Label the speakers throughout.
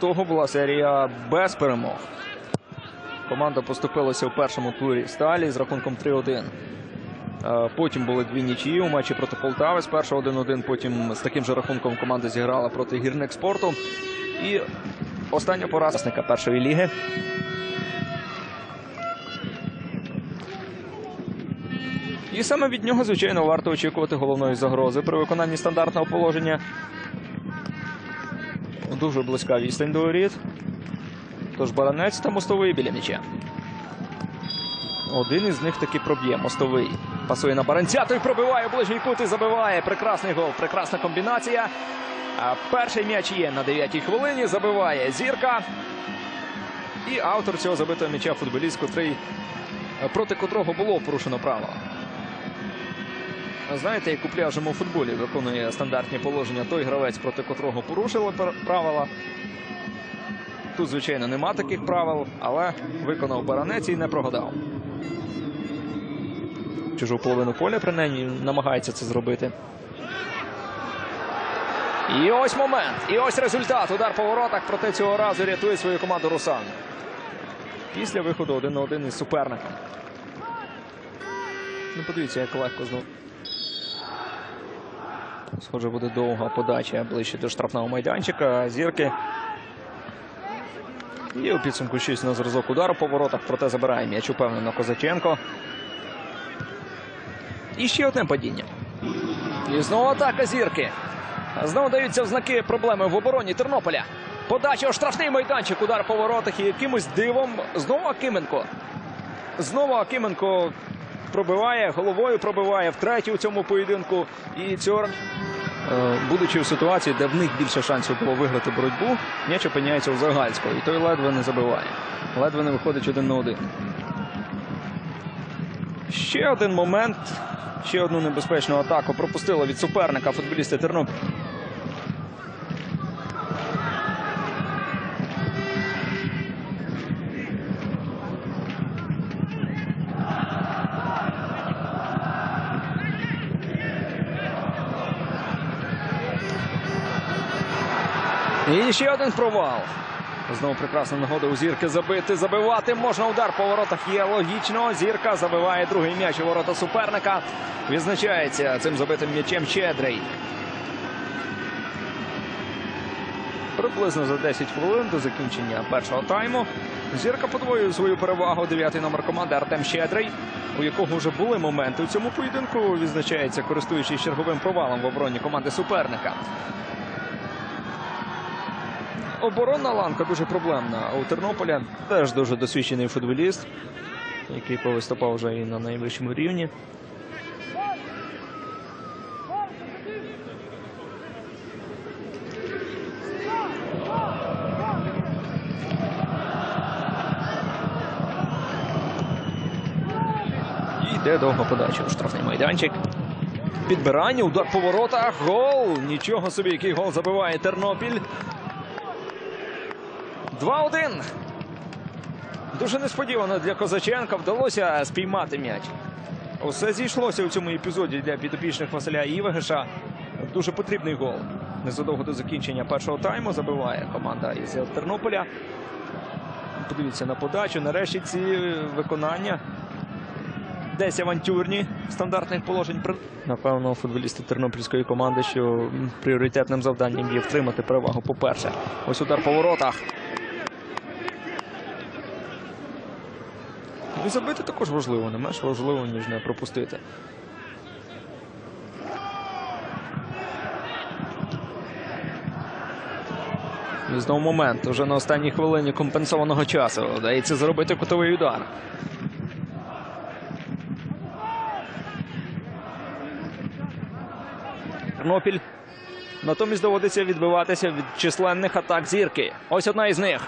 Speaker 1: Того була серія без перемог. Команда поступилася у першому турі сталі з рахунком 3-1. Е, Потім були дві нічиї у матчі проти Полтави. Спершу 1-1, потім з таким же рахунком команда зіграла проти гірник спорту. І остання поразка першої ліги. І саме від нього, звичайно, варто очікувати головної загрози при виконанні стандартного положення. Дуже близька відстань до воріт. Тож баранець та мостовий біля м'яча. Один із них таки проб'є мостовий. Пасує на баранця, той пробиває ближній кут і забиває. Прекрасний гол, прекрасна комбінація. А перший м'яч є на 9-й хвилині. Забиває зірка. І автор цього забитого м'яча футболіст, котрий проти котрого було порушено правило. Знаєте, як у пляжному футболі виконує стандартні положення той гравець, проти котрого порушили правила. Тут, звичайно, нема таких правил, але виконав баранець і не прогадав. Чужу половину поля, принаймні, намагається це зробити. І ось момент. І ось результат. Удар по воротах. Проте цього разу рятує свою команду Русан. Після виходу один на один із суперником. Ну, подивіться, як легко знову. Схоже, буде довга подача ближче до штрафного майданчика. Зірки. І у підсумку 6 на зразок удару по воротах, проте забирає м'яч упевнено Козаченко. І ще одне падіння. І знову атака зірки. Знову даються в знаки проблеми в обороні Тернополя. Подача у штрафний майданчик, удар по воротах і якимось дивом знову Акименко. Знову Акименко пробиває, головою пробиває втретє у цьому поєдинку. І цього будучи в ситуації, де в них більше шансів було виграти боротьбу, м'яч опиняється у Загальського. І той ледве не забиває. Ледве не виходить один на один. Ще один момент, ще одну небезпечну атаку пропустили від суперника футболісти Тернопіль. І ще один провал. Знову прекрасна нагода у зірки забити. Забивати можна удар по воротах. Є логічно. Зірка забиває другий м'яч у ворота суперника. Відзначається цим забитим м'ячем Щедрий. Приблизно за 10 хвилин до закінчення першого тайму. Зірка подвоює свою перевагу. Дев'ятий номер команди Артем Щедрий, у якого вже були моменти у цьому поєдинку. Відзначається, користуючись черговим провалом в обороні команди суперника. Оборонна ланка дуже проблемна. У Тернополя теж дуже досвідчений футболіст, який повиступав вже і на найвищому рівні. Йде довга подача у штрафний майданчик. Підбирання, удар по воротах, гол. Нічого собі, який гол забиває Тернопіль. 2-1. Дуже несподівано для Козаченка вдалося спіймати м'яч. Усе зійшлося у цьому епізоді для підопічних Василя Івагиша. Дуже потрібний гол. Незадовго до закінчення першого тайму забиває команда із Тернополя. Подивіться на подачу. Нарешті ці виконання. Десь авантюрні стандартних положень. Напевно, футболісти тернопільської команди, що пріоритетним завданням є втримати перевагу. По-перше, ось удар по воротах. І забити також важливо, не менш важливо, ніж не пропустити. І знову момент. Уже на останній хвилині компенсованого часу. Вдається зробити кутовий удар. Тернопіль. Натомість доводиться відбиватися від численних атак зірки. Ось одна із них.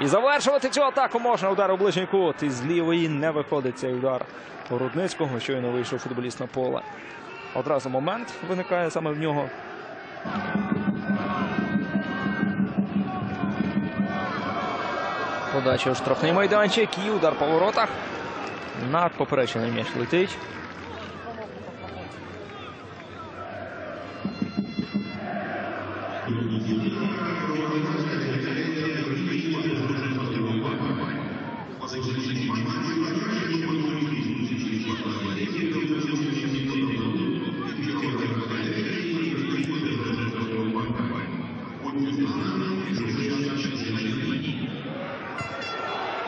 Speaker 1: І завершувати цю атаку можна. Удар у ближній кут. І з лівої не виходить цей удар у Рудницького. Щойно вийшов футболіст на поле. Одразу момент виникає саме в нього. Подача у штрафний майданчик і удар по воротах. Над поперечений м'яч летить.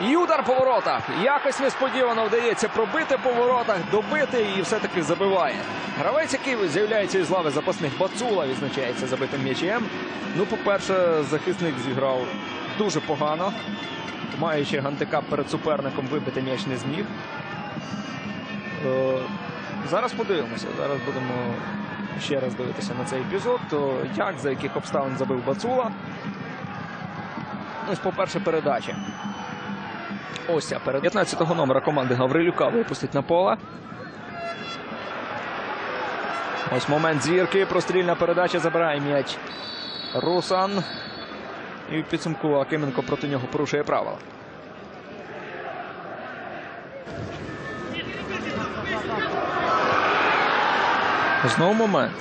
Speaker 1: І удар по воротах. Якось несподівано вдається пробити по воротах, добити і все-таки забиває. Гравець, який з'являється із лави запасних Бацула, відзначається забитим м'ячем. Ну, по-перше, захисник зіграв дуже погано. Маючи гандикап перед суперником, вибити м'яч не зміг. Е, Зараз подивимося. Зараз будемо ще раз дивитися на цей епізод. То як, за яких обставин забив Бацула. Ось, по-перше, передача. Ось перед 15-го номера команди Гаврилюка випустить на поле. Ось момент зірки. Прострільна передача забирає м'яч Русан. І в підсумку Акименко проти нього порушує правила. Знову момент.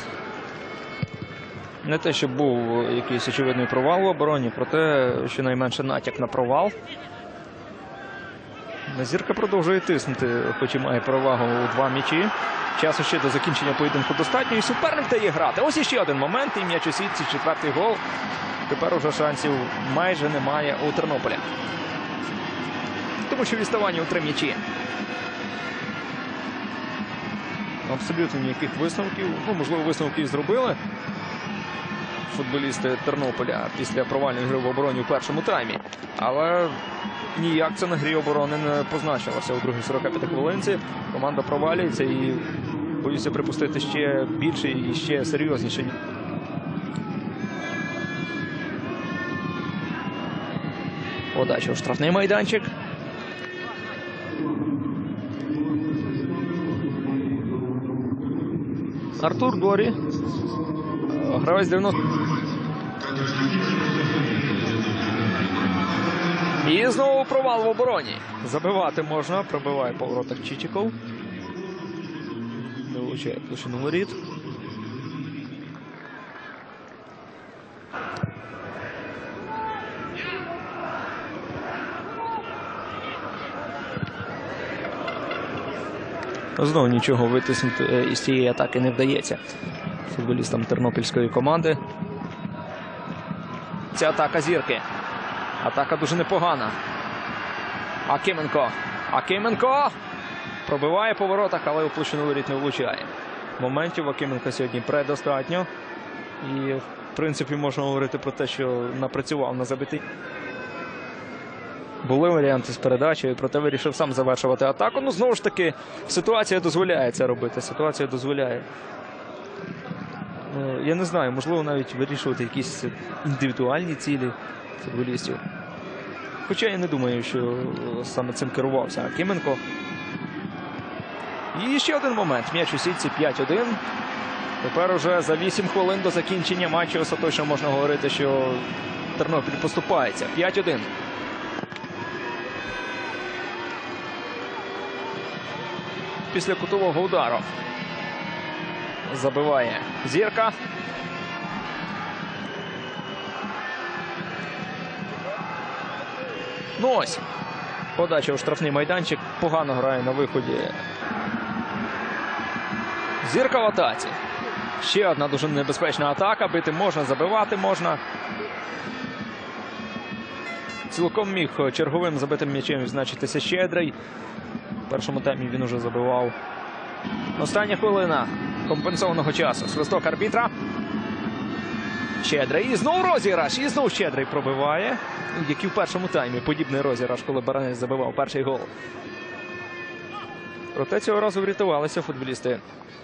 Speaker 1: Не те, щоб був якийсь очевидний провал в обороні, проте щонайменше натяк на провал. Зірка продовжує тиснути, хоч і має перевагу у два м'ячі. Часу ще до закінчення поєдинку достатньо. І суперник дає грати. Ось іще один момент. І м'яч у сітці, четвертий гол. Тепер уже шансів майже немає у Тернополя. Тому що відставання у три м'ячі. Абсолютно ніяких висновків. Ну, можливо, висновки і зробили футболісти Тернополя після провальної гри в обороні у першому таймі. Але ніяк це на грі оборони не позначилося у другій 45 хвилинці. Команда провалюється і боюся припустити ще більше і ще серйозніше. Подача у штрафний майданчик. Артур Дорі. Гравець 90. І знову провал в обороні. Забивати можна. Пробиває по воротах Чичиков. Не влучає площину воріт. Знову нічого витиснути е, із цієї атаки не вдається футболістам тернопільської команди. Ця атака зірки. Атака дуже непогана. Акименко. Акименко пробиває по воротах, але у площину воріт не влучає. Моментів Акименка сьогодні предостатньо. І, в принципі, можна говорити про те, що напрацював на забитий. Були варіанти з передачею, проте вирішив сам завершувати атаку. Ну, знову ж таки, ситуація дозволяє це робити. Ситуація дозволяє. Е, Я не знаю, можливо, навіть вирішувати якісь індивідуальні цілі футболістів. Хоча я не думаю, що е, саме цим керувався Акименко. І ще один момент. М'яч у сітці 5-1. Тепер уже за 8 хвилин до закінчення матчу остаточно можна говорити, що Тернопіль поступається. 5-1. Після кутового удару. Забиває зірка. Ну ось. Подача у штрафний майданчик. Погано грає на виході. Зірка в атаці. Ще одна дуже небезпечна атака. Бити можна, забивати можна. Цілком міг черговим забитим м'ячем відзначитися Щедрий. В першому таймі він уже забивав. Остання хвилина компенсованого часу. Свисток арбітра. Щедрий. І знову розіграш. І знову Щедрий пробиває. Як і в першому таймі. Подібний розіграш, коли Баранець забивав перший гол. Проте цього разу врятувалися футболісти